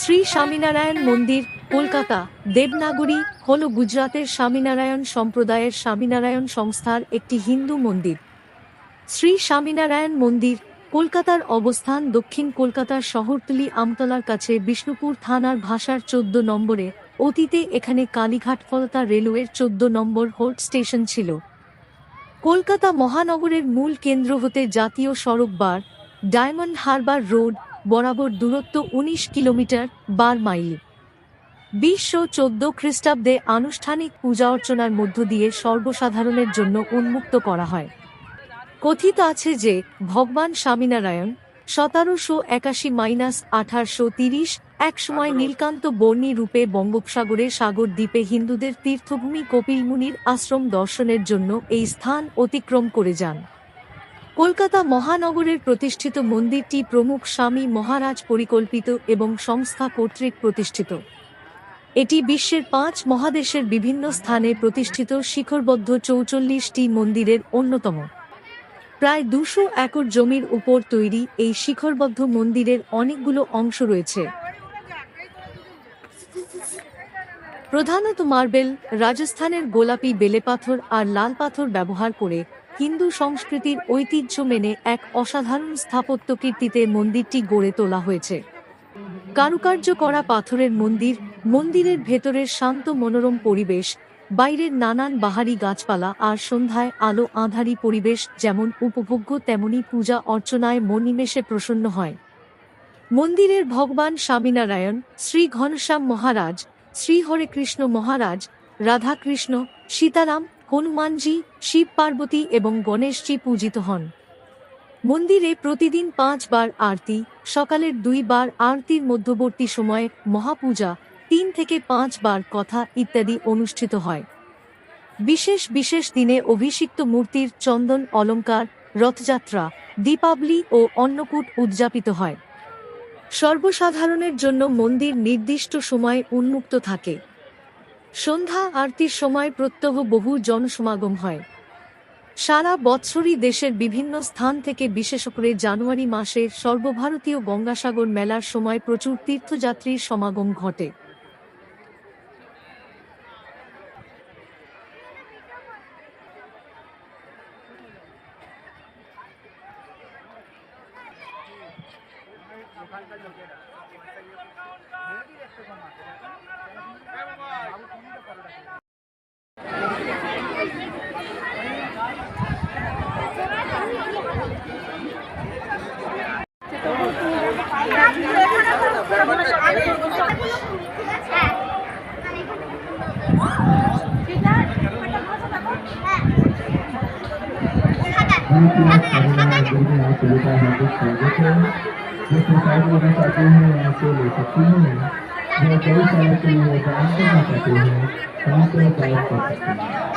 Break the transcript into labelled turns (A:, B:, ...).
A: শ্রী স্বামীনারায়ণ মন্দির, কলকাতা, দেবনাগরী হল গুজরাতের স্বামীনারায়ণ সম্প্রদায়ের স্বামীনারায়ণ সংস্থার একটি হিন্দু মন্দির। শ্রী স্বামীনারায়ণ মন্দির, কলকাতার অবস্থান দক্ষিণ কলকাতার শহরতলি আমতলার কাছে বিষ্ণুপুর থানার ভাষার চোদ্দ নম্বরে, অতীতে এখানে কালীঘাট ফলতা রেলওয়ের চোদ্দ নম্বর হোল্ড স্টেশন ছিল। কলকাতা মহানগরের মূল কেন্দ্র হতে জাতীয় সড়ক বার, ডায়মন্ড হারবার রোড বরাবর দূরত্ব উনিশ কিলোমিটার বার মাইল। বিশশো চোদ্দ খ্রিস্টাব্দে আনুষ্ঠানিক পূজা অর্চনার মধ্য দিয়ে সর্বসাধারণের জন্য উন্মুক্ত করা হয়। কথিত আছে যে ভগবান স্বামীনারায়ণ সতেরোশো একাশি মাইনাস আঠারোশো তিরিশ এক সময় নীলকান্ত বর্ণী রূপে বঙ্গোপসাগরে সাগর দ্বীপে হিন্দুদের তীর্থভূমি কপিলমুনির আশ্রম দর্শনের জন্য এই স্থান অতিক্রম করে যান। কলকাতা মহানগরের প্রতিষ্ঠিত মন্দিরটি প্রমুখ স্বামী মহারাজ পরিকল্পিত এবং সংস্থা কর্তৃক প্রতিষ্ঠিত। এটি বিশ্বের পাঁচ মহাদেশের বিভিন্ন স্থানে প্রতিষ্ঠিত শিখরবদ্ধ চৌচল্লিশটি মন্দিরের অন্যতম। প্রায় দুশো একর জমির উপর তৈরি এই শিখরবদ্ধ মন্দিরের অনেকগুলো অংশ রয়েছে। প্রধানত মার্বেল, রাজস্থানের গোলাপি বেলেপাথর আর লাল পাথর ব্যবহার করে হিন্দু সংস্কৃতির ঐতিহ্য মেনে এক অসাধারণ স্থাপত্য কীর্তিতে মন্দিরটি গড়ে তোলা হয়েছে। কারুকার্য করা পাথরের মন্দির, মন্দিরের ভেতরের শান্ত মনোরম পরিবেশ, বাইরের নানান বাহারি গাছপালা আর সন্ধ্যায় আলো আঁধারি পরিবেশ যেমন উপভোগ্য তেমনি পূজা অর্চনায় মনিমেষে প্রসন্ন হয়। মন্দিরের ভগবান স্বামীনারায়ণ, শ্রী ঘনশ্যাম মহারাজ, শ্রী হরে কৃষ্ণ মহারাজ, রাধাকৃষ্ণ, সীতারাম হনুমানজি, শিব পার্বতী এবং গণেশজি পূজিত হন। মন্দিরে প্রতিদিন পাঁচবার আরতি, সকালের দুইবার আরতির মধ্যবর্তী সময়ে মহাপূজা, তিন থেকে পাঁচবার কথা ইত্যাদি অনুষ্ঠিত হয়। বিশেষ বিশেষ দিনে অভিষিক্ত মূর্তির চন্দন অলঙ্কার, রথযাত্রা, দীপাবলি ও অন্নকূট উদযাপিত হয়। সর্বসাধারণের জন্য মন্দির নির্দিষ্ট সময়ে উন্মুক্ত থাকে। সন্ধ্যা আরতির সময় প্রত্যহ বহু জনসমাগম হয়। সারা বৎসরই দেশের বিভিন্ন স্থান থেকে, বিশেষ করে জানুয়ারি মাসে সর্বভারতীয় গঙ্গাসাগর মেলার সময় প্রচুর তীর্থযাত্রীর সমাগম ঘটে।
B: स्वागत है जो सुसाइड करना चाहते हैं यहाँ से ले सकते हैं जो कई साल के लिए काम करना चाहते हैं काम को प्राप्त कर सकते हैं।